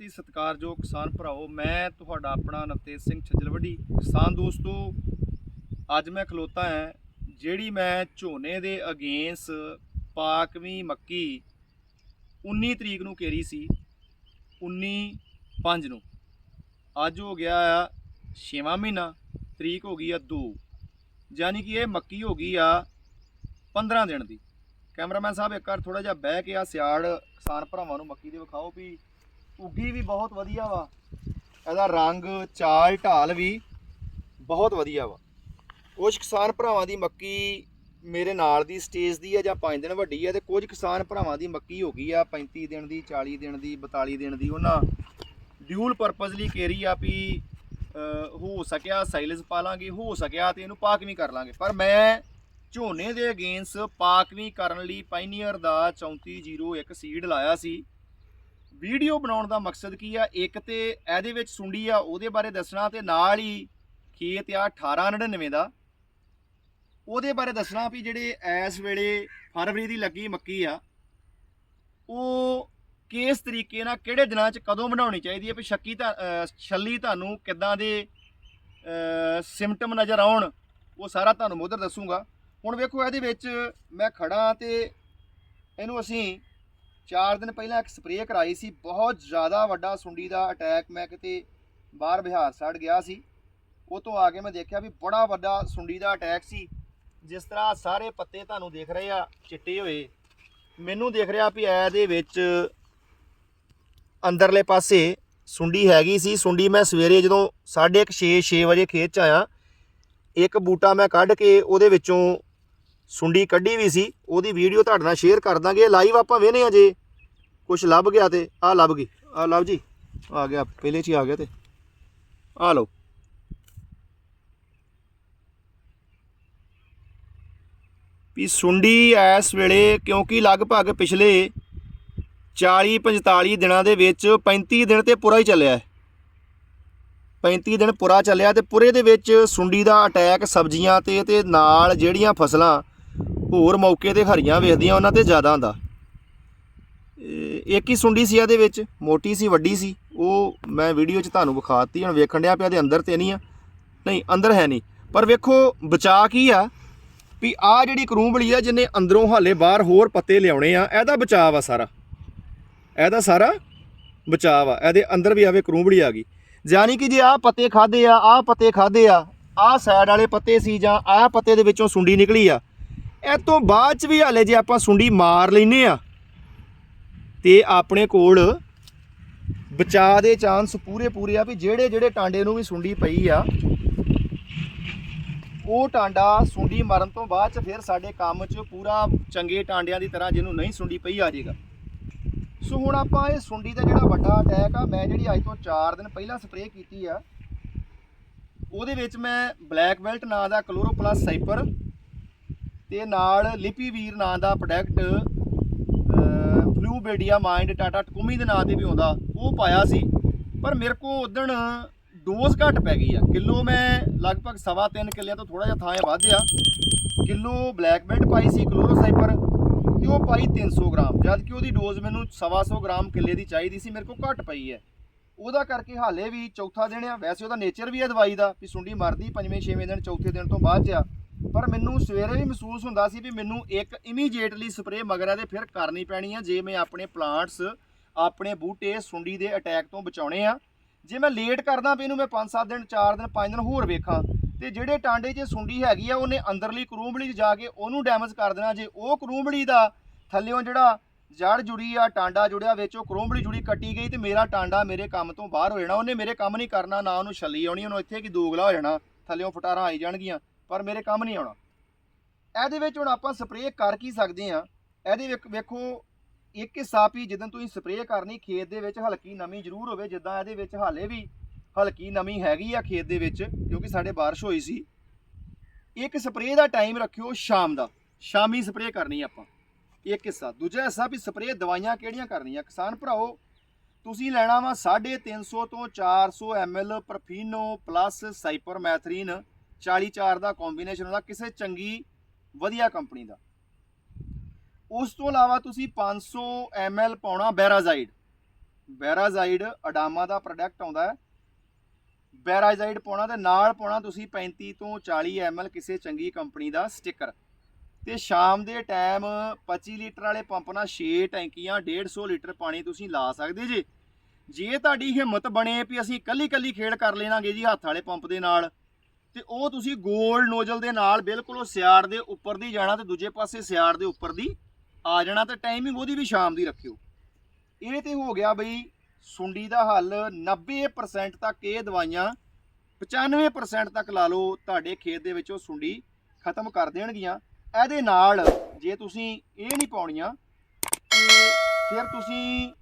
ਬਹੁਤ ਹੀ ਸਤਿਕਾਰਯੋਗ ਕਿਸਾਨ ਭਰਾਓ ਮੈਂ ਤੁਹਾਡਾ ਆਪਣਾ ਨਵਤੇਜ ਸਿੰਘ ਛੱਜਲਵੱਡੀ। ਕਿਸਾਨ ਦੋਸਤੋ, ਅੱਜ ਮੈਂ ਖਲੋਤਾ ਹਾਂ, ਜਿਹੜੀ ਮੈਂ ਝੋਨੇ ਦੇ ਅਗੇਂਸ ਪਾਕਵੀਂ ਮੱਕੀ 19 ਤਰੀਕ ਨੂੰ ਕੇਰੀ ਸੀ 19 5 ਨੂੰ। ਅੱਜ ਹੋ ਗਿਆ ਆ 6ਵਾਂ ਮਹੀਨਾ, ਤਰੀਕ ਹੋ ਗਈ ਆ 2 ਯਾਨੀ ਕਿ ਇਹ ਮੱਕੀ ਹੋ ਗਈ ਆ 15 ਦਿਨ ਦੀ। ਕੈਮਰਾਮੈਨ ਸਾਹਿਬ, ਇੱਕ ਵਾਰ ਥੋੜਾ ਜਿਹਾ ਬਹਿ ਕੇ ਆ ਸਿਆੜ ਕਿਸਾਨ ਭਰਾਵਾਂ ਨੂੰ ਮੱਕੀ ਦੇ ਵਿਖਾਓ ਵੀ ਉੱਗੀ ਵੀ ਬਹੁਤ ਵਧੀਆ ਵਾ। ਇਹਦਾ ਰੰਗ, ਚਾਲ, ਢਾਲ ਵੀ ਬਹੁਤ ਵਧੀਆ ਵਾ। ਕੁਝ ਕਿਸਾਨ ਭਰਾਵਾਂ ਦੀ ਮੱਕੀ ਮੇਰੇ ਨਾਲ ਦੀ ਸਟੇਜ ਦੀ ਆ ਜਾਂ 5 ਦਿਨ ਵੱਡੀ ਆ ਤੇ ਕੁਝ ਕਿਸਾਨ ਭਰਾਵਾਂ ਦੀ ਮੱਕੀ ਹੋ ਗਈ ਆ 35 ਦਿਨ ਦੀ 40 ਦਿਨ ਦੀ 42 ਦਿਨ ਦੀ। ਉਹਨਾਂ ਡਿਊਲ ਪਰਪਸ ਲਈ ਕੇਰੀ ਆ ਵੀ ਹੋ ਸਕਿਆ ਸਾਈਲਸ ਪਾ ਲਾਂਗੇ, ਹੋ ਸਕਿਆ ਤੇ ਇਹਨੂੰ ਪਾਕਵੀਂ ਕਰ ਲਾਂਗੇ। ਪਰ ਮੈਂ ਝੋਨੇ ਦੇ ਅਗੇਂਸ ਪਾਕਵੀਂ ਕਰਨ ਲਈ ਪਾਇਨੀਅਰ ਦਾ 3401 ਸੀਡ ਲਾਇਆ ਸੀ। ਵੀਡੀਓ ਬਣਾਉਣ ਦਾ ਮਕਸਦ ਕੀ ਆ? ਇੱਕ ਤੇ ਇਹਦੇ ਵਿੱਚ ਸੁੰਡੀ ਆ, ਉਹਦੇ ਬਾਰੇ ਦੱਸਣਾ ਤੇ ਨਾਲ ਹੀ ਖੇਤ ਆ 1899 ਦਾ। ਉਹਦੇ ਬਾਰੇ ਦੱਸਣਾ ਵੀ ਜਿਹੜੇ ਇਸ ਵੇਲੇ ਫਰਵਰੀ ਦੀ ਲੱਗੀ ਮੱਕੀ ਆ, ਉਹ ਕਿਸ ਤਰੀਕੇ ਨਾਲ, ਕਿਹੜੇ ਦਿਨਾਂ 'ਚ ਕਦੋਂ ਬਣਾਉਣੀ ਚਾਹੀਦੀ ਹੈ ਵੀ ਸ਼ੱਕੀ ਤਾਂ ਛੱਲੀ ਤੁਹਾਨੂੰ ਕਿੱਦਾਂ ਦੇ ਸਿਮਟਮ ਨਜ਼ਰ ਆਉਣ, ਉਹ ਸਾਰਾ ਤੁਹਾਨੂੰ ਮੈਂ ਉਧਰ ਦੱਸੂਗਾ। ਹੁਣ ਵੇਖੋ ਇਹਦੇ ਵਿੱਚ ਮੈਂ ਖੜਾ ਤੇ ਇਹਨੂੰ ਅਸੀਂ 4 ਦਿਨ ਪਹਿਲਾਂ ਇੱਕ ਸਪਰੇਅ ਕਰਾਈ ਸੀ, ਬਹੁਤ ਜ਼ਿਆਦਾ ਵੱਡਾ ਸੁੰਡੀ ਦਾ ਅਟੈਕ ਮੈਂ ਕਿਤੇ ਬਾਹਰ ਬਿਹਾਰ ਸਾਈਡ ਗਿਆ ਸੀ। ਉਹ ਤੋਂ ਆ ਕੇ ਮੈਂ ਦੇਖਿਆ ਵੀ ਬੜਾ ਵੱਡਾ ਸੁੰਡੀ ਦਾ ਅਟੈਕ ਸੀ। ਜਿਸ ਤਰ੍ਹਾਂ ਸਾਰੇ ਪੱਤੇ ਤੁਹਾਨੂੰ ਦੇਖ ਰਹੇ ਆ, ਚਿੱਟੇ ਹੋਏ। ਮੈਨੂੰ ਦੇਖ ਰਿਹਾ ਵੀ ਇਹਦੇ ਵਿੱਚ ਅੰਦਰਲੇ ਪਾਸੇ ਸੁੰਡੀ ਹੈਗੀ ਸੀ। ਸੁੰਡੀ ਮੈਂ ਸਵੇਰੇ ਜਦੋਂ 6:30 6 ਵਜੇ ਖੇਤ ਚ ਆਇਆ, ਇੱਕ ਬੂਟਾ ਮੈਂ ਕੱਢ ਕੇ ਉਹਦੇ ਵਿੱਚੋਂ ਸੁੰਡੀ ਕੱਢੀ ਵੀ ਸੀ, ਉਹਦੀ ਵੀਡੀਓ ਤੁਹਾਡੇ ਨਾਲ ਸ਼ੇਅਰ ਕਰ ਦਾਂਗੇ ਲਾਈਵ ਆਪਾਂ ਵੇਨੇ ਆ ਜੇ। ਕੁਝ ਲੱਭ ਗਿਆ ਤੇ, ਆਹ ਲੱਭ ਗਈ, ਆਹ ਲਵ ਜੀ, ਆ ਗਿਆ, ਪਹਿਲੇ ਚ ਹੀ ਆ ਗਿਆ ਤੇ। ਆ ਲਓ। ਵੀ ਸੁੰਡੀ ਇਸ ਵੇਲੇ ਕਿਉਂਕਿ ਲਗਭਗ ਪਿਛਲੇ 40 45 ਦਿਨਾਂ ਦੇ ਵਿੱਚ 35 ਦਿਨ ਤੇ ਪੂਰਾ ਹੀ ਚੱਲਿਆ ਹੈ। 35 ਦਿਨ ਪੂਰਾ ਚੱਲਿਆ ਤੇ ਪੂਰੇ ਦੇ ਵਿੱਚ ਸੁੰਡੀ ਦਾ ਅਟੈਕ ਸਬਜ਼ੀਆਂ ਤੇ ਤੇ ਨਾਲ ਜਿਹੜੀਆਂ ਫਸਲਾਂ ਹੋਰ ਮੌਕੇ ਤੇ ਹਰੀਆਂ ਵੇਖਦੀਆਂ, ਉਹਨਾਂ ਤੇ ਜ਼ਿਆਦਾ ਹੁੰਦਾ। ਇੱਕ ਹੀ ਸੁੰਡੀ ਸੀ ਇਹਦੇ ਵਿੱਚ, ਮੋਟੀ ਸੀ, ਵੱਡੀ ਸੀ। ਉਹ ਮੈਂ ਵੀਡੀਓ 'ਚ ਤੁਹਾਨੂੰ ਵਿਖਾਤੀ, ਹੁਣ ਵੇਖਣ ਡਿਆ ਪਿਆ ਇਹਦੇ ਅੰਦਰ ਤੇ ਨਹੀਂ ਆ। ਨਹੀਂ, ਅੰਦਰ ਹੈ ਨਹੀਂ। ਪਰ ਵੇਖੋ, ਬਚਾ ਕੀ ਆ ਵੀ ਆ ਜਿਹੜੀ ਕਰੂੰਬਲੀ ਆ, ਜਿੰਨੇ ਅੰਦਰੋਂ ਹਾਲੇ ਬਾਹਰ ਹੋਰ ਪੱਤੇ ਲਿਆਉਣੇ ਆ, ਇਹਦਾ ਬਚਾਅ ਆ ਸਾਰਾ। ਇਹਦਾ ਸਾਰਾ ਬਚਾਅ ਆ। ਇਹਦੇ ਅੰਦਰ ਵੀ ਆਵੇ ਕਰੂੰਬਲੀ ਆ ਗਈ। ਯਾਨੀ ਕਿ ਜੇ ਆਹ ਪੱਤੇ ਖਾਦੇ ਆ, ਆਹ ਪੱਤੇ ਖਾਦੇ ਆ, ਆਹ ਸਾਈਡ ਵਾਲੇ ਪੱਤੇ ਸੀ ਜਾਂ ਆਹ ਪੱਤੇ ਦੇ ਵਿੱਚੋਂ ਸੁੰਡੀ ਨਿਕਲੀ ਆ ਇਹ ਤੋਂ ਬਾਅਦ ਚ ਵੀ ਹਾਲੇ ਜੇ ਆਪਾਂ ਸੁੰਡੀ ਮਾਰ ਲੈਨੇ ਆ, ਤੇ ਆਪਣੇ ਕੋਲ ਬਚਾਅ ਦੇ ਚਾਂਸ ਪੂਰੇ ਪੂਰੇ ਆ ਵੀ ਜਿਹੜੇ ਜਿਹੜੇ ਟਾਂਡੇ ਨੂੰ ਵੀ ਸੁੰਡੀ ਪਈ ਆ, ਉਹ ਟਾਂਡਾ ਸੁੰਡੀ ਮਰਨ ਤੋਂ ਬਾਅਦ ਚ ਫਿਰ ਸਾਡੇ ਕੰਮ 'ਚ ਪੂਰਾ ਚੰਗੇ ਟਾਂਡਿਆਂ ਦੀ ਤਰ੍ਹਾਂ ਜਿਹਨੂੰ ਨਹੀਂ ਸੁੰਡੀ ਪਈ ਆ ਜਾਏਗਾ ਸੋ ਹੁਣ ਆਪਾਂ ਇਹ ਸੁੰਡੀ ਦਾ ਜਿਹੜਾ ਵੱਡਾ ਅਟੈਕ ਆ, ਮੈਂ ਜਿਹੜੀ ਅੱਜ ਤੋਂ 4 ਦਿਨ ਪਹਿਲਾਂ ਸਪਰੇਅ ਕੀਤੀ ਆ, ਉਹਦੇ ਵਿੱਚ ਮੈਂ ਬਲੈਕ ਬੈਲਟ ਨਾਂ ਦਾ ਕਲੋਰੋ ਪਲੱਸ ਸਾਈਪਰ ਤੇ ਨਾਲ ਲਿਪੀ ਵੀਰ ਨਾਂ ਦਾ ਪ੍ਰੋਡਕਟ ਫਲੂਬੇਡੀਆ ਮਾਈਂਡ ਟਾਟਾ ਟਕੂਮੀ ਦੇ ਨਾਂ ਤੇ ਵੀ ਆਉਂਦਾ। ਉਹ ਪਾਇਆ ਸੀ, ਪਰ ਮੇਰੇ ਕੋ ਉਦਣ ਡੋਜ਼ ਘੱਟ ਪੈ ਗਈ ਆ। ਕਿਲੋ ਮੈਂ ਲਗਭਗ ਸਵਾ ਤਿੰਨ ਕਿੱਲਿਆਂ ਤੋਂ ਥੋੜਾ ਜਿਹਾ ਥਾਂ ਵਧਿਆ ਕਿਲੋ ਬਲੈਕ ਬੈਲਟ ਪਾਈ ਸੀ ਕਲੋਰੋ ਸਾਈਪਰ ਤੇ ਉਹ ਪਾਈ 300 ਗ੍ਰਾਮ। ਜਦ ਕਿ ਉਹਦੀ ਡੋਜ਼ ਮੈਨੂੰ ਸਵਾ ਸੌ ਗ੍ਰਾਮ ਕਿੱਲੇ ਦੀ ਚਾਹੀਦੀ ਸੀ, ਮੇਰੇ ਕੋਲ ਘੱਟ ਪਈ ਹੈ। ਉਹਦਾ ਕਰਕੇ ਹਾਲੇ ਵੀ ਚੌਥਾ ਦਿਨ ਆ। ਵੈਸੇ ਉਹਦਾ ਨੇਚਰ ਵੀ ਹੈ ਦਵਾਈ ਦਾ, ਵੀ ਸੁੰਡੀ ਮਰਦੀ, ਪੰਜਵੇਂ, ਛੇਵੇਂ ਦਿਨ, ਚੌਥੇ ਦਿਨ ਤੋਂ ਬਾਅਦ ਚ ਆ। ਪਰ ਮੈਨੂੰ ਸਵੇਰੇ ਵੀ ਮਹਿਸੂਸ ਹੁੰਦਾ ਸੀ ਵੀ ਮੈਨੂੰ ਇੱਕ ਇਮੀਡੀਏਟਲੀ ਸਪਰੇਅ ਮਗਰਾ ਦੇ ਫਿਰ ਕਰਨੀ ਪੈਣੀ ਆ, ਜੇ ਮੈਂ ਆਪਣੇ ਪਲਾਂਟਸ ਆਪਣੇ ਬੂਟੇ ਸੁੰਡੀ ਦੇ ਅਟੈਕ ਤੋਂ ਬਚਾਉਣੇ ਆ। ਜੇ ਮੈਂ ਲੇਟ ਕਰਦਾ ਵੀ ਇਹਨੂੰ ਮੈਂ 5-7 ਦਿਨ 4 ਦਿਨ 5 ਦਿਨ ਹੋਰ ਵੇਖਾਂ, ਤੇ ਜਿਹੜੇ ਟਾਂਡੇ 'ਚ ਸੁੰਡੀ ਹੈਗੀ ਆ, ਉਹਨੇ ਅੰਦਰਲੀ ਕਰੂੰਬਲੀ 'ਚ ਜਾ ਕੇ ਉਹਨੂੰ ਡੈਮੇਜ ਕਰ ਦੇਣਾ। ਜੇ ਉਹ ਕਰੂੰਬਲੀ ਦਾ ਥੱਲਿਓਂ ਜਿਹੜਾ ਜੜ ਜੁੜੀ ਆ, ਟਾਂਡਾ ਜੁੜਿਆ ਵਿੱਚ, ਉਹ ਕਰੂੰਬਲੀ ਜੁੜੀ ਕੱਟੀ ਗਈ ਤੇ ਮੇਰਾ ਟਾਂਡਾ ਮੇਰੇ ਕੰਮ ਤੋਂ ਬਾਹਰ ਹੋ ਜਾਣਾ। ਉਹਨੇ ਮੇਰੇ ਕੰਮ ਨਹੀਂ ਕਰਨਾ, ਨਾ ਉਹਨੂੰ ਛੱਲੀ ਆਉਣੀ, ਉਹਨੂੰ ਇੱਥੇ ਕੀ ਦੋਗਲਾ ਹੋ ਜਾਣਾ। ਥੱਲਿਓਂ ਫਟਾਰਾਂ ਆਈ ਜਾਣਗੀਆਂ। ਪਰ ਮੇਰੇ ਕੰਮ ਨਹੀਂ ਆਉਣਾ। ਇਹਦੇ ਵਿੱਚ ਹੁਣ ਆਪਾਂ ਸਪਰੇਅ ਕਰ ਕੀ ਸਕਦੇ ਆ ਇਹਦੇ ਵਿੱਚ ਵੇਖੋ, ਇੱਕ ਹਿੱਸਾ ਵੀ ਜਦੋਂ ਤੁਸੀਂ ਸਪਰੇਅ ਕਰਨੀ ਖੇਤ ਦੇ ਵਿੱਚ ਹਲਕੀ ਨਮੀ ਜ਼ਰੂਰ ਹੋਵੇ, ਜਿੱਦਾਂ ਇਹਦੇ ਵਿੱਚ ਹਾਲੇ ਵੀ ਹਲਕੀ ਨਮੀ ਹੈਗੀ ਆ ਖੇਤ ਦੇ ਵਿੱਚ, ਕਿਉਂਕਿ ਸਾਡੇ ਬਾਰਿਸ਼ ਹੋਈ ਸੀ। ਇੱਕ ਸਪਰੇਅ ਦਾ ਟਾਈਮ ਰੱਖਿਓ ਸ਼ਾਮ ਦਾ। ਸ਼ਾਮੀ ਸਪਰੇਅ ਕਰਨੀ ਆਪਾਂ। ਇੱਕ ਹਿੱਸਾ। ਦੂਜਾ ਹਿੱਸਾ ਵੀ ਸਪਰੇਅ ਦਵਾਈਆਂ ਕਿਹੜੀਆਂ ਕਰਨੀਆਂ? ਕਿਸਾਨ ਭਰਾਓ ਤੁਸੀਂ ਲੈਣਾ ਵਾ 350 ਤੋਂ 400 ml ਪਰਫੀਨੋ ਪਲੱਸ ਸਾਈਪਰਮੈਥਰੀਨ 44 ਦਾ ਕੰਬੀਨੇਸ਼ਨ ਉਹਦਾ ਕਿਸੇ ਚੰਗੀ, ਵਧੀਆ ਕੰਪਨੀ ਦਾ। ਉਸ ਤੋਂ ਇਲਾਵਾ ਤੁਸੀਂ 500 ml ਪਾਉਣਾ ਬੈਰਾਜ਼ਾਈਡ ਬੈਰਾਜ਼ਾਈਡ ਅਡਾਮਾ ਦਾ ਪ੍ਰੋਡਕਟ ਆਉਂਦਾ ਹੈ। ਬੈਰਾਜ਼ਾਈਡ ਪਾਉਣਾ ਤੇ ਨਾਲ ਪਾਉਣਾ ਤੁਸੀਂ 35 ਤੋਂ 40 ml ਕਿਸੇ ਚੰਗੀ ਕੰਪਨੀ ਦਾ ਸਟicker ਤੇ ਸ਼ਾਮ ਦੇ ਟਾਈਮ 25 ਲੀਟਰ ਵਾਲੇ ਪੰਪ ਨਾਲ 6 ਟੈਂਕੀਆਂ 150 ਲੀਟਰ ਪਾਣੀ ਤੁਸੀਂ ਲਾ ਸਕਦੇ ਜੇ। ਜੇ ਤੁਹਾਡੀ ਹਿੰਮਤ ਬਣੇ ਵੀ ਅਸੀਂ ਕੱਲੀ ਕੱਲੀ ਖੇਡ ਕਰ ਲੈਣਾਗੇ ਜੀ ਹੱਥ ਵਾਲੇ ਪੰਪ ਦੇ ਨਾਲ ਤੇ ਉਹ ਤੁਸੀਂ ਗੋਲ ਨੋਜ਼ਲ ਦੇ ਨਾਲ ਬਿਲਕੁਲ ਉਹ ਸਿਆੜ ਦੇ ਉੱਪਰ ਦੀ ਜਾਣਾ ਤੇ ਦੂਜੇ ਪਾਸੇ ਸਿਆੜ ਦੇ ਉੱਪਰ ਦੀ ਆ ਜਾਣਾ ਤੇ ਟਾਈਮਿੰਗ ਉਹਦੀ ਵੀ ਸ਼ਾਮ ਦੀ ਰੱਖਿਓ। ਇਹ ਤੇ ਹੋ ਗਿਆ ਬਈ ਸੁੰਡੀ ਦਾ ਹੱਲ 90% ਤੱਕ ਇਹ ਦਵਾਈਆਂ 95% ਤੱਕ ਲਾ ਲਓ, ਤੁਹਾਡੇ ਖੇਤ ਦੇ ਵਿੱਚੋਂ ਸੁੰਡੀ ਖਤਮ ਕਰ ਦੇਣਗੀਆਂ। ਇਹਦੇ ਨਾਲ ਜੇ ਤੁਸੀਂ ਇਹ ਨਹੀਂ ਪਾਉਣੀਆਂ ਤੇ ਫਿਰ ਤੁਸੀਂ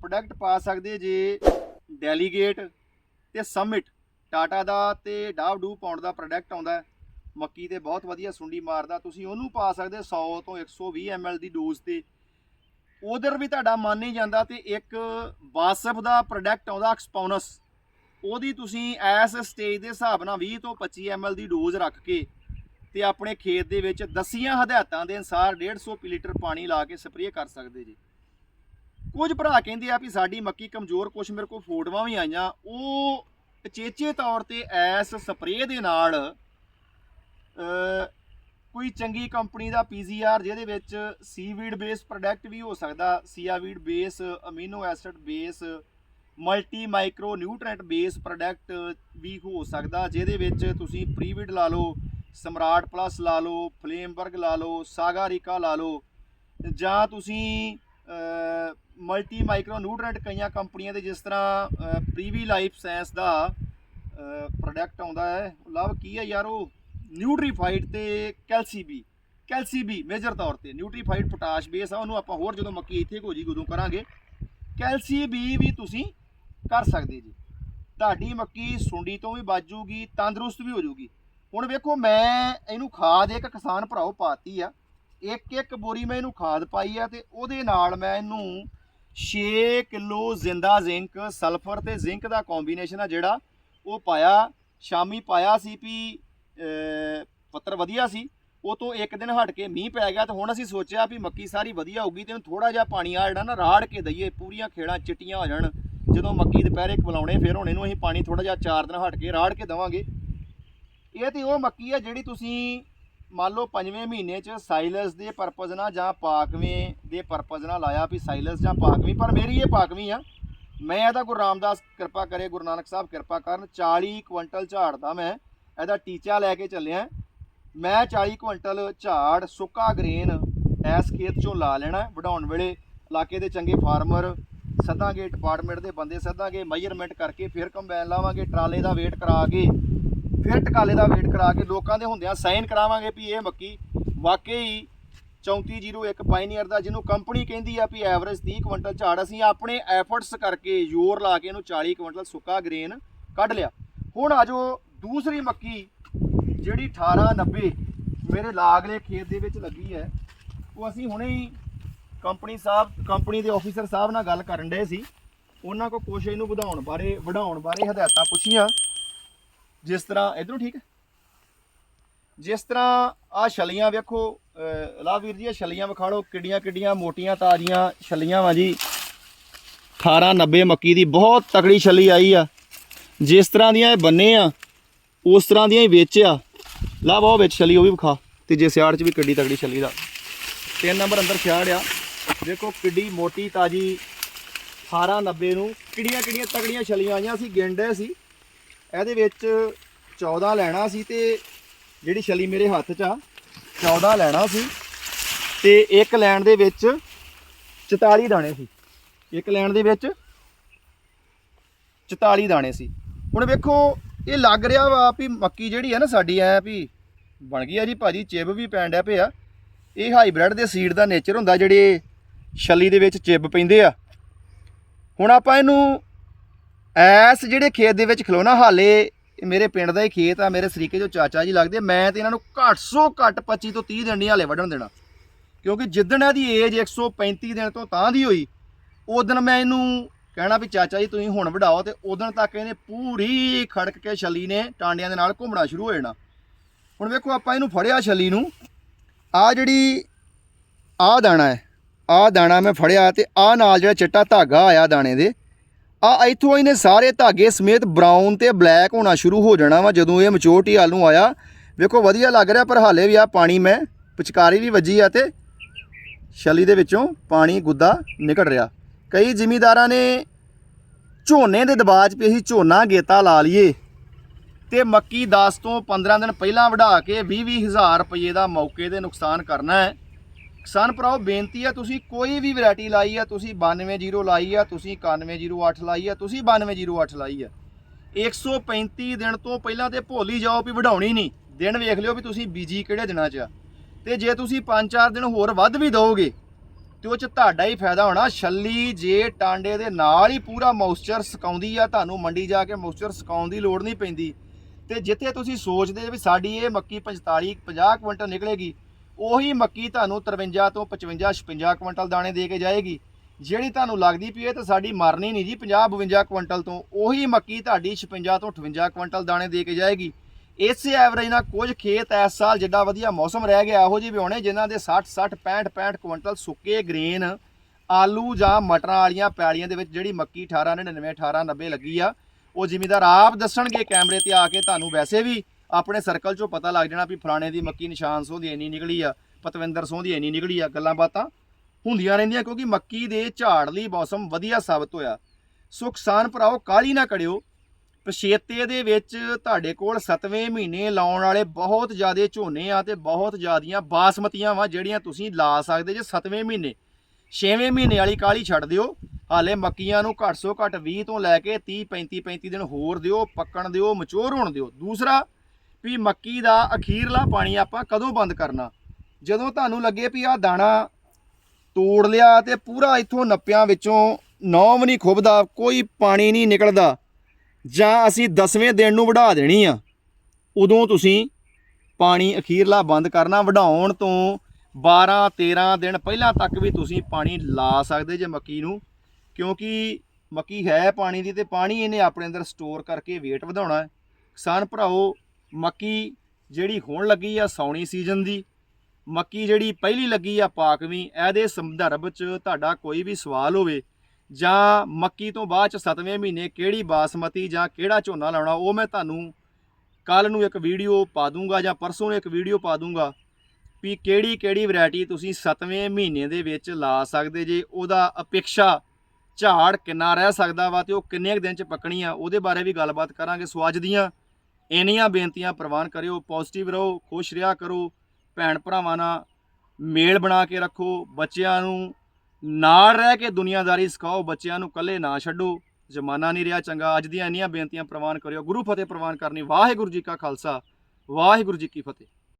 ਪ੍ਰੋਡਕਟ ਪਾ ਸਕਦੇ ਜੇ ਡੈਲੀਗੇਟ ਤੇ ਸਮਿਟ ਟਾਟਾ ਦਾ ਤੇ ਡਾਵ ਡੂ ਪਾਉਣ ਦਾ ਪ੍ਰੋਡਕਟ ਆਉਂਦਾ ਮੱਕੀ ਤੇ ਬਹੁਤ ਵਧੀਆ ਸੁੰਡੀ ਮਾਰਦਾ। ਤੁਸੀਂ ਉਹਨੂੰ ਪਾ ਸਕਦੇ 100 ਤੋਂ 120 ml ਦੀ ਡੋਜ਼ ਤੇ। ਉਧਰ ਵੀ ਤੁਹਾਡਾ ਮਨ ਨਹੀਂ ਜਾਂਦਾ ਤੇ ਇੱਕ ਬਾਸਫ ਦਾ ਪ੍ਰੋਡਕਟ ਆਉਂਦਾ ਐਕਸਪੋਨਸ ਉਹਦੀ ਤੁਸੀਂ ਐਸ ਸਟੇਜ ਦੇ ਹਿਸਾਬ ਨਾਲ 20 ਤੋਂ 25 ml ਦੀ ਡੋਜ਼ ਰੱਖ ਕੇ ਤੇ ਆਪਣੇ ਖੇਤ ਦੇ ਵਿੱਚ ਦਸੀਆਂ ਹਦਾਇਤਾਂ ਦੇ ਅਨਸਾਰ 150 ਲੀਟਰ ਪਾਣੀ ਲਾ ਕੇ ਸਪਰੇਅ ਕਰ ਸਕਦੇ ਜੀ। ਕੁਝ ਭਰਾ ਕਹਿੰਦੇ ਆ ਵੀ ਸਾਡੀ ਮੱਕੀ ਕਮਜ਼ੋਰ ਕੁਛ ਮੇਰੇ ਕੋਲ ਫੋਟੋਆਂ ਵੀ ਆਈਆਂ। ਉਹ ਉਚੇਚੇ ਤੌਰ ਤੇ ਐਸ ਸਪਰੇਅ ਦੇ ਨਾਲ ਕੋਈ ਚੰਗੀ ਕੰਪਨੀ ਦਾ ਪੀਜ਼ੀਆਰ ਜਿਹਦੇ ਵਿੱਚ ਸੀਵੀਡ ਬੇਸ ਪ੍ਰੋਡਕਟ ਵੀ ਹੋ ਸਕਦਾ, seaweed base, amino acid base multi micro nutrient base product ਵੀ ਹੋ ਸਕਦਾ, ਜਿਹਦੇ ਵਿੱਚ ਤੁਸੀਂ ਪ੍ਰੀਵਿਡ ਲਾ ਲਓ, ਸਮਰਾਟ ਪਲੱਸ ਲਾ ਲਓ, ਫਲੇਮਬਰਗ ਲਾ ਲਓ, ਸਾਗਾਰਿਕਾ ਲਾ ਲਓ, ਜਾਂ ਤੁਸੀਂ ਮਲਟੀ ਮਾਈਕਰੋ ਨਿਊਟ੍ਰੀਐਂਟ ਕਈਆਂ ਕੰਪਨੀਆਂ ਦੇ ਜਿਸ ਤਰ੍ਹਾਂ ਪ੍ਰੀਵੀ ਲਾਈਫ ਸਾਇੰਸ ਦਾ ਪ੍ਰੋਡਕਟ ਆਉਂਦਾ ਹੈ। ਲਵ ਕੀ ਹੈ ਯਾਰ ਉਹ? ਨਿਊਟਰੀਫਾਈਡ ਤੇ ਕੈਲਸੀਬੀ ਕੈਲਸੀਬੀ ਮੇਜਰ ਤੌਰ ਤੇ। ਨਿਊਟਰੀਫਾਈਡ ਪੋਟਾਸ਼ ਬੇਸ ਆ, ਉਹਨੂੰ ਆਪਾਂ ਹੋਰ ਜਦੋਂ ਮੱਕੀ ਇੱਥੇ ਹੋ ਜੀ ਉਦੋਂ ਕਰਾਂਗੇ। ਕੈਲਸੀਬੀ ਵੀ ਤੁਸੀਂ ਕਰ ਸਕਦੇ ਜੀ। ਤੁਹਾਡੀ ਮੱਕੀ ਸੁੰਡੀ ਤੋਂ ਵੀ ਬਚੂਗੀ ਤੰਦਰੁਸਤ ਵੀ ਹੋ ਜਾਊਗੀ। ਹੁਣ ਵੇਖੋ, ਮੈਂ ਇਹਨੂੰ ਖਾਦ ਇੱਕ ਕਿਸਾਨ ਭਰਾਓ ਪਾਤੀ ਆ। ਇੱਕ ਇੱਕ ਬੋਰੀ ਮੈਂ ਇਹਨੂੰ ਖਾਦ ਪਾਈ ਆ ਤੇ ਉਹਦੇ ਨਾਲ ਮੈਂ ਇਹਨੂੰ 6 ਕਿਲੋ ਜ਼ਿੰਦਾ ਜ਼ਿੰਕ, ਸਲਫਰ ਤੇ ਜ਼ਿੰਕ ਦਾ ਕੰਬੀਨੇਸ਼ਨ ਆ ਜਿਹੜਾ ਉਹ ਪਾਇਆ। ਸ਼ਾਮੀ ਪਾਇਆ ਸੀ ਵੀ ਪੱਤਰ ਵਧੀਆ ਸੀ। ਉਹ ਤੋਂ ਇੱਕ ਦਿਨ ਹਟ ਕੇ ਮੀਂਹ ਪੈ ਗਿਆ ਤੇ ਹੁਣ ਅਸੀਂ ਸੋਚਿਆ ਵੀ ਮੱਕੀ ਸਾਰੀ ਵਧੀਆ ਹੋਊਗੀ ਤੇ ਥੋੜਾ ਜਿਹਾ ਪਾਣੀ ਆ ਜਿਹੜਾ ਨਾ ਰਾੜ ਕੇ ਦਈਏ, ਪੂਰੀਆਂ ਖੇੜਾਂ ਚਿੱਟੀਆਂ ਹੋ ਜਾਣ। ਜਦੋਂ ਮੱਕੀ ਦੁਪਹਿਰੇ ਕਬਲਾਉਣੇ ਫਿਰ ਹੁਣ ਇਹਨੂੰ ਅਸੀਂ ਪਾਣੀ ਥੋੜਾ ਜਿਹਾ ਚਾਰ ਦਿਨ ਹਟ ਕੇ ਰਾੜ ਕੇ ਦਵਾਂਗੇ। ਇਹ ਤੇ ਉਹ ਮੱਕੀ ਆ ਜਿਹੜੀ ਤੁਸੀਂ ਮੰਨ ਲਓ ਪੰਜਵੇਂ ਮਹੀਨੇ 'ਚ ਸਾਈਲਸ ਦੇ ਪਰਪਸ ਨਾਲ ਜਾਂ ਪਾਕਵੇਂ ਦੇ ਪਰਪਸ ਨਾਲ ਲਾਇਆ ਵੀ ਸਾਇਲਸ ਜਾਂ ਪਾਕਵੀਂ, ਪਰ ਮੇਰੀ ਇਹ ਪਾਕਵੀਂ ਆ। ਮੈਂ ਇਹਦਾ ਗੁਰੂ ਰਾਮਦਾਸ ਕਿਰਪਾ ਕਰੇ, ਗੁਰੂ ਨਾਨਕ ਸਾਹਿਬ ਕਿਰਪਾ ਕਰਨ 40 ਕੁਇੰਟਲ ਝਾੜ ਦਾ ਮੈਂ ਇਹਦਾ ਟੀਚਾ ਲੈ ਕੇ ਚੱਲਿਆ। ਮੈਂ 40 ਕੁਇੰਟਲ ਝਾੜ ਸੁੱਕਾ ਗ੍ਰੇਨ ਐਸ ਖੇਤ ਚੋਂ ਲਾ ਲੈਣਾ, ਵਢਾਉਣ ਵੇਲੇ ਇਲਾਕੇ ਦੇ ਚੰਗੇ ਫਾਰਮਰ ਸੱਦਾਂਗੇ ਡਿਪਾਰਟਮੈਂਟ ਦੇ ਬੰਦੇ ਸੱਦਾਂਗੇ ਮੈਜ਼ਰਮੈਂਟ ਕਰਕੇ ਫਿਰ ਕੰਬਾਈਨ ਲਾਵਾਂਗੇ, ਟਰਾਲੇ ਦਾ ਵੇਟ ਕਰਾ ਕੇ ਫਿਰ ਟਕਾਲੇ ਦਾ ਵੇਟ ਕਰਾ ਕੇ ਲੋਕਾਂ ਦੇ ਹੁੰਦਿਆਂ ਸਾਈਨ ਕਰਾਵਾਂਗੇ ਵੀ ਇਹ ਮੱਕੀ ਵਾਕਈ 3401 ਪਾਇਨੀਅਰ ਦਾ, ਜਿਹਨੂੰ ਕੰਪਨੀ ਕਹਿੰਦੀ ਆ ਵੀ ਐਵਰੇਜ 30 ਕੁਇੰਟਲ ਝਾੜ, ਅਸੀਂ ਆਪਣੇ ਐਫਰਟਸ ਕਰਕੇ ਜ਼ੋਰ ਲਾ ਕੇ ਇਹਨੂੰ 40 ਕੁਇੰਟਲ ਸੁੱਕਾ ਗ੍ਰੇਨ ਕੱਢ ਲਿਆ। ਹੁਣ ਆਜੋ ਦੂਸਰੀ ਮੱਕੀ, ਜਿਹੜੀ 1890 ਮੇਰੇ ਲਾਗਲੇ ਖੇਤ ਦੇ ਵਿੱਚ ਲੱਗੀ ਹੈ। ਉਹ ਅਸੀਂ ਹੁਣੇ ਹੀ ਕੰਪਨੀ ਸਾਹਿਬ ਕੰਪਨੀ ਦੇ ਆਫੀਸਰ ਸਾਹਿਬ ਨਾਲ ਗੱਲ ਕਰਨ ਡਏ ਸੀ। ਉਹਨਾਂ ਕੋ ਕੁਛ ਇਹਨੂੰ ਵਧਾਉਣ ਬਾਰੇ ਵਧਾਉਣ ਬਾਰੇ ਹਦਾਇਤਾਂ ਪੁੱਛੀਆਂ। ਜਿਸ ਤਰ੍ਹਾਂ, ਇਧਰੋਂ ਠੀਕ ਹੈ? ਜਿਸ ਤਰ੍ਹਾਂ ਆ ਛਲੀਆਂ ਵੇਖੋ, ਅਹ ਲਾ ਵੀਰ ਜੀ ਇਹ ਛਲੀਆਂ ਵਿਖਾ ਲਓ ਕਿੱਡੀਆਂ ਕਿੱਡੀਆਂ ਮੋਟੀਆਂ ਤਾਜ਼ੀਆਂ ਛਲੀਆਂ ਵਾ ਜੀ। 1890 ਮੱਕੀ ਦੀ ਬਹੁਤ ਤਕੜੀ ਛਲੀ ਆਈ ਆ। ਜਿਸ ਤਰ੍ਹਾਂ ਦੀਆਂ ਇਹ ਬੰਨੇ ਆ, ਉਸ ਤਰ੍ਹਾਂ ਦੀਆਂ ਹੀ ਵਿੱਚ ਆ। ਲਾ ਬਹੁਤ ਵਿੱਚ ਛਲੀ ਉਹ ਵੀ ਵਿਖਾ, ਤੇ ਜੇ ਸਿਆੜ ਚ ਵੀ ਕਿੱਡੀ ਤਕੜੀ ਛਲੀ ਦਾ। ਤਿੰਨ ਨੰਬਰ ਅੰਦਰ ਸਿਆੜ ਆ। ਦੇਖੋ ਕਿੱਡੀ ਮੋਟੀ ਤਾਜੀ 1890 ਨੂੰ ਕਿਹੜੀਆਂ ਕਿਹੜੀਆਂ ਤਕੜੀਆਂ ਛਲੀਆਂ ਆਈਆਂ ਸੀ ਗਿੰਡੇ ਸੀ। ਇਹਦੇ ਵਿੱਚ 14 ਲੈਣਾ ਸੀ ਤੇ ਜਿਹੜੀ ਛਲੀ ਮੇਰੇ ਹੱਥ 'ਚ ਆ 14 ਲੈਣਾ ਸੀ ਤੇ ਇੱਕ ਲੈਣ ਦੇ ਵਿੱਚ 44 ਦਾਣੇ ਸੀ। ਇੱਕ ਲੈਣ ਦੇ ਵਿੱਚ 44 ਦਾਣੇ ਸੀ। ਹੁਣ ਵੇਖੋ, ਇਹ ਲੱਗ ਰਿਹਾ ਵਾ ਵੀ ਮੱਕੀ ਜਿਹੜੀ ਹੈ ਨਾ ਸਾਡੀ ਐ ਵੀ ਬਣ ਗਈ ਆ ਜੀ, ਭਾਜੀ ਚਿਬ ਵੀ ਪੈਣ ਡਿਆ ਪਿਆ ਇਹ ਹਾਈਬ੍ਰਿਡ ਦੇ ਸੀਡ ਦਾ ਨੇਚਰ ਹੁੰਦਾ, ਜਿਹੜੇ ਛਲੀ ਦੇ ਵਿੱਚ ਚਿਬ ਪੈਂਦੇ ਆ। ਹੁਣ ਆਪਾਂ ਇਹਨੂੰ ਐਸ ਜਿਹੜੇ ਖੇਤ ਦੇ ਵਿੱਚ ਖਲੋਣਾ, ਹਾਲੇ ਮੇਰੇ ਪਿੰਡ ਦਾ ਹੀ ਖੇਤ ਆ, ਮੇਰੇ ਸਰੀਕੇ ਜੋ ਚਾਚਾ ਜੀ ਲੱਗਦੇ ਮੈਂ ਤੇ ਇਹਨਾਂ ਨੂੰ ਘੱਟ ਸੋ ਘੱਟ 25 ਤੋਂ 30 ਦਿਨ ਨਹੀਂ ਹਾਲੇ ਵੱਢਣ ਦੇਣਾ। ਕਿਉਂਕਿ ਜਿੱਦਣ ਇਹਦੀ ਏਜ 135 ਦਿਨ ਤੋਂ ਤਾਂ ਦੀ ਹੋਈ, ਉਦੋਂ ਮੈਂ ਇਹਨੂੰ ਕਹਿਣਾ ਵੀ ਚਾਚਾ ਜੀ ਤੁਸੀਂ ਹੁਣ ਵਢਾਓ ਤੇ ਉਦੋਂ ਤੱਕ ਇਹਨੇ ਪੂਰੀ ਖੜਕ ਕੇ ਛਲੀ ਨੇ ਟਾਂਡਿਆਂ ਦੇ ਨਾਲ ਘੁੰਮਣਾ ਸ਼ੁਰੂ ਹੋ ਜਾਣਾ। ਹੁਣ ਵੇਖੋ ਆਪਾਂ ਇਹਨੂੰ ਫੜਿਆ ਛਲੀ ਨੂੰ, ਆ ਜਿਹੜੀ ਆ ਦਾਣਾ ਹੈ ਆ ਦਾਣਾ ਮੈਂ ਫੜਿਆ ਤੇ ਆ ਨਾਲ ਜਿਹੜਾ ਚਿੱਟਾ ਧਾਗਾ ਆਇਆ ਦਾਣੇ ਦੇ ਆ ਇੱਥੋਂ ਇਹਨੇ ਸਾਰੇ ਧਾਗੇ ਸਮੇਤ ਬਰਾਊਨ ਤੇ ਬਲੈਕ ਹੋਣਾ ਸ਼ੁਰੂ ਹੋ ਜਾਣਾ ਵਾ, ਜਦੋਂ ਇਹ ਮੈਚੋਰਟੀ ਹਾਲ ਨੂੰ ਆਇਆ। ਵੇਖੋ, ਵਧੀਆ ਲੱਗ ਰਿਹਾ, ਪਰ ਹਾਲੇ ਵੀ ਆ ਪਾਣੀ ਮੈਂ ਪਿਚਕਾਰੀ ਵੀ ਵੱਜੀ ਆ ਤੇ ਛਲੀ ਦੇ ਵਿੱਚੋਂ ਪਾਣੀ, ਗੁੱਦਾ ਨਿਕਲ ਰਿਹਾ। ਕਈ ਜ਼ਿਮੀਦਾਰਾਂ ਨੇ ਝੋਨੇ ਦੇ ਦਬਾਅ 'ਚ ਵੀ ਅਸੀਂ ਝੋਨਾ ਗੇਤਾ ਲਾ ਲਈਏ ਤੇ ਮੱਕੀ 10 ਤੋਂ 15 ਦਿਨ ਪਹਿਲਾਂ ਵਢਾ ਕੇ 20 ਹਜ਼ਾਰ ਰੁਪਏ ਦਾ ਮੌਕੇ ਤੇ ਨੁਕਸਾਨ ਕਰਨਾ ਹੈ। ਕਿਸਾਨ ਭਰਾਓ, ਬੇਨਤੀ ਹੈ ਤੁਸੀਂ ਕੋਈ ਵੀ ਵੈਰਾਈਟੀ ਲਾਈ ਆ, ਤੁਸੀਂ 9208 ਲਾਈ ਆ, ਤੁਸੀਂ 9108 ਲਾਈ ਆ, ਤੁਸੀਂ 9208 ਲਾਈ ਆ। 135 ਦਿਨ ਤੋਂ ਪਹਿਲਾਂ ਤੇ ਭੁੱਲ ਹੀ ਜਾਓ ਵੀ ਵਢਾਉਣੀ ਨਹੀਂ। ਦਿਨ ਵੇਖ ਲਿਓ ਵੀ ਤੁਸੀਂ ਬੀਜੀ ਕਿਹੜੇ ਦਿਨਾਂ 'ਚ ਆ। ਤੇ ਜੇ ਤੁਸੀਂ 5-4 ਦਿਨ ਹੋਰ ਵੱਧ ਵੀ ਦਿਓਗੇ, ਤੇ ਉਹ 'ਚ ਤੁਹਾਡਾ ਹੀ ਫਾਇਦਾ ਹੋਣਾ। ਛੱਲੀ ਜੇ ਟਾਂਡੇ ਦੇ ਨਾਲ ਹੀ ਪੂਰਾ ਮੌਇਸਚਰ ਸੁਕਾਉਂਦੀ ਆ, ਤੁਹਾਨੂੰ ਮੰਡੀ ਜਾ ਕੇ ਮੌਇਸਚਰ ਸੁਕਾਉਣ ਦੀ ਲੋੜ ਨਹੀਂ ਪੈਂਦੀ। ਤੇ ਜਿੱਥੇ ਤੁਸੀਂ ਸੋਚਦੇ ਵੀ ਸਾਡੀ ਇਹ ਮੱਕੀ 45 50 ਕੁਇੰਟਲ ਨਿਕਲੇਗੀ ਉਹੀ ਮੱਕੀ ਤੁਹਾਨੂੰ 53 ਤੋਂ 55 56 ਕੁਇੰਟਲ ਦਾਣੇ ਦੇ ਕੇ ਜਾਏਗੀ। ਜਿਹੜੀ ਤੁਹਾਨੂੰ ਲੱਗਦੀ ਪਈ ਇਹ ਤਾਂ ਸਾਡੀ ਮਰਨੀ ਨਹੀਂ ਜੀ 50 52 ਕੁਇੰਟਲ ਤੋਂ, ਉਹੀ ਮੱਕੀ ਤੁਹਾਡੀ 56 ਤੋਂ 58 ਕੁਇੰਟਲ ਦਾਣੇ ਦੇ ਕੇ ਜਾਏਗੀ। ਇਸੇ ਐਵਰੇਜ ਨਾਲ ਕੁਝ ਖੇਤ ਇਸ ਸਾਲ ਜਿੱਡਾ ਵਧੀਆ ਮੌਸਮ ਰਹਿ ਗਿਆ, ਇਹੋ ਜਿਹੇ ਵੀ ਹੋਣੇ ਜਿਨ੍ਹਾਂ ਦੇ 60 60 65 65 ਕੁਇੰਟਲ ਸੁੱਕੇ ਗ੍ਰੇਨ ਆਲੂ ਜਾਂ ਮਟਰਾਂ ਵਾਲੀਆਂ ਪੈਲੀਆਂ ਦੇ ਵਿੱਚ ਜਿਹੜੀ ਮੱਕੀ 1899 1890 ਲੱਗੀ ਆ, ਉਹ ਜ਼ਿਮੀਦਾਰ ਆਪ ਦੱਸਣਗੇ ਕੈਮਰੇ ਤੇ ਆ ਕੇ ਤੁਹਾਨੂੰ ਵੈਸੇ ਵੀ ਆਪਣੇ ਸਰਕਲ 'ਚੋਂ ਪਤਾ ਲੱਗ ਜਾਣਾ ਵੀ ਫਲਾਣੇ ਦੀ ਮੱਕੀ ਨਿਸ਼ਾਨ ਸੋਹ ਦੀ ਇੰਨੀ ਨਿਕਲੀ ਆ, ਪਤਵਿੰਦਰ ਸੋਹ ਦੀ ਇੰਨੀ ਨਿਕਲੀ ਆ, ਗੱਲਾਂ ਬਾਤਾਂ ਹੁੰਦੀਆਂ ਰਹਿੰਦੀਆਂ ਕਿਉਂਕਿ ਮੱਕੀ ਦੇ ਝਾੜ ਲਈ ਮੌਸਮ ਵਧੀਆ ਸਾਬਤ ਹੋਇਆ। ਸੋ ਕਿਸਾਨ ਭਰਾਓ ਕਾਲੀ ਨਾ ਕਰਿਓ। ਪਛੇਤੇ ਦੇ ਵਿੱਚ ਤੁਹਾਡੇ ਕੋਲ 7ਵੇਂ ਮਹੀਨੇ ਲਾਉਣ ਵਾਲੇ ਬਹੁਤ ਜ਼ਿਆਦੇ ਝੋਨੇ ਆ ਤੇ ਬਹੁਤ ਜ਼ਿਆਦੀਆਂ ਬਾਸਮਤੀਆਂ ਵਾ ਜਿਹੜੀਆਂ ਤੁਸੀਂ ਲਾ ਸਕਦੇ ਜੇ 7ਵੇਂ ਮਹੀਨੇ। 6ਵੇਂ ਮਹੀਨੇ ਵਾਲੀ ਕਾਲੀ ਛੱਡ ਦਿਓ। ਹਾਲੇ ਮੱਕੀਆਂ ਨੂੰ ਘੱਟ ਸੋ ਘੱਟ 20 ਤੋਂ ਲੈ ਕੇ 30 35 35 ਦਿਨ ਹੋਰ ਦਿਓ, ਪੱਕਣ ਦਿਓ ਮਚੋਰ ਹੋਣ ਦਿਓ। ਦੂਸਰਾ ਵੀ ਮੱਕੀ ਦਾ ਅਖੀਰਲਾ ਪਾਣੀ ਆਪਾਂ ਕਦੋਂ ਬੰਦ ਕਰਨਾ? ਜਦੋਂ ਤੁਹਾਨੂੰ ਲੱਗੇ ਵੀ ਆ ਦਾਣਾ ਤੋੜ ਲਿਆ ਤੇ ਪੂਰਾ ਇੱਥੋਂ ਨੱਪਿਆਂ ਵਿੱਚੋਂ ਨੌਵ ਨਹੀਂ ਖੁੱਬਦਾ ਕੋਈ ਪਾਣੀ ਨਹੀਂ ਨਿਕਲਦਾ, ਜਾਂ ਅਸੀਂ 10ਵੇਂ ਦਿਨ ਨੂੰ ਵਢਾ ਦੇਣੀ ਆ, ਉਦੋਂ ਤੁਸੀਂ ਪਾਣੀ ਅਖੀਰਲਾ ਬੰਦ ਕਰਨਾ। ਵਢਾਉਣ ਤੋਂ 12 13 ਦਿਨ ਪਹਿਲਾਂ ਤੱਕ ਵੀ ਤੁਸੀਂ ਪਾਣੀ ਲਾ ਸਕਦੇ ਜੇ ਮੱਕੀ ਨੂੰ, ਕਿਉਂਕਿ ਮੱਕੀ ਹੈ ਪਾਣੀ ਦੀ ਤੇ ਪਾਣੀ ਇਹਨੇ ਆਪਣੇ ਅੰਦਰ ਸਟੋਰ ਕਰਕੇ weight ਵਧਾਉਣਾ ਹੈ। ਕਿਸਾਨ ਭਰਾਓ ਮੱਕੀ ਜਿਹੜੀ ਹੋਣ ਲੱਗੀ ਆ ਸੌਣੀ ਸੀਜ਼ਨ ਦੀ, ਮੱਕੀ ਜਿਹੜੀ ਪਹਿਲੀ ਲੱਗੀ ਆ ਪਾਕਵੀਂ, ਇਹਦੇ ਸੰਦਰਭ 'ਚ ਤੁਹਾਡਾ ਕੋਈ ਵੀ ਸਵਾਲ ਹੋਵੇ ਜਾਂ ਮੱਕੀ ਤੋਂ ਬਾਅਦ 'ਚ 7ਵੇਂ ਮਹੀਨੇ ਕਿਹੜੀ ਬਾਸਮਤੀ ਜਾਂ ਕਿਹੜਾ ਝੋਨਾ ਲਾਉਣਾ, ਉਹ ਮੈਂ ਤੁਹਾਨੂੰ ਕੱਲ ਨੂੰ ਇੱਕ ਵੀਡੀਓ ਪਾ ਦੂੰਗਾ ਜਾਂ ਪਰਸੋਂ ਨੂੰ ਇੱਕ ਵੀਡੀਓ ਪਾ ਦੂੰਗਾ ਵੀ ਕਿਹੜੀ ਕਿਹੜੀ ਵੈਰਾਈਟੀ ਤੁਸੀਂ 7ਵੇਂ ਮਹੀਨੇ ਦੇ ਵਿੱਚ ਲਾ ਸਕਦੇ ਜੇ, ਉਹਦਾ ਅਪੇਖਾ ਝਾੜ ਕਿੰਨਾ ਰਹਿ ਸਕਦਾ ਵਾ ਤੇ ਉਹ ਕਿੰਨੇ ਕੁ ਦਿਨ ਚ ਪੱਕਣੀ ਆ, ਉਹਦੇ ਬਾਰੇ ਵੀ ਗੱਲਬਾਤ ਕਰਾਂਗੇ ਸੋ ਅੱਜ ਦੀਆਂ। ਇੰਨੀਆਂ ਬੇਨਤੀਆਂ ਪ੍ਰਵਾਨ ਕਰਿਓ ਪੋਜ਼ਿਟਿਵ ਰਹੋ, ਖੁਸ਼ ਰਿਹਾ ਕਰੋ, ਭੈਣ ਭਰਾਵਾਂ ਨਾਲ ਮੇਲ ਬਣਾ ਕੇ ਰੱਖੋ, ਬੱਚਿਆਂ ਨੂੰ ਨਾਲ ਰਹਿ ਕੇ ਦੁਨੀਆਦਾਰੀ ਸਿਖਾਓ, ਬੱਚਿਆਂ ਨੂੰ ਇਕੱਲੇ ਨਾ ਛੱਡੋ, ਜ਼ਮਾਨਾ ਨਹੀਂ ਰਿਹਾ ਚੰਗਾ, ਅੱਜ ਦੀਆਂ ਇੰਨੀਆਂ ਬੇਨਤੀਆਂ ਪ੍ਰਵਾਨ ਕਰਿਓ, ਗੁਰੂ ਫਤਿਹ ਪ੍ਰਵਾਨ ਕਰਨੀ, ਵਾਹਿਗੁਰੂ ਜੀ ਕਾ ਖਾਲਸਾ, ਵਾਹਿਗੁਰੂ ਜੀ ਕੀ ਫਤਿਹ।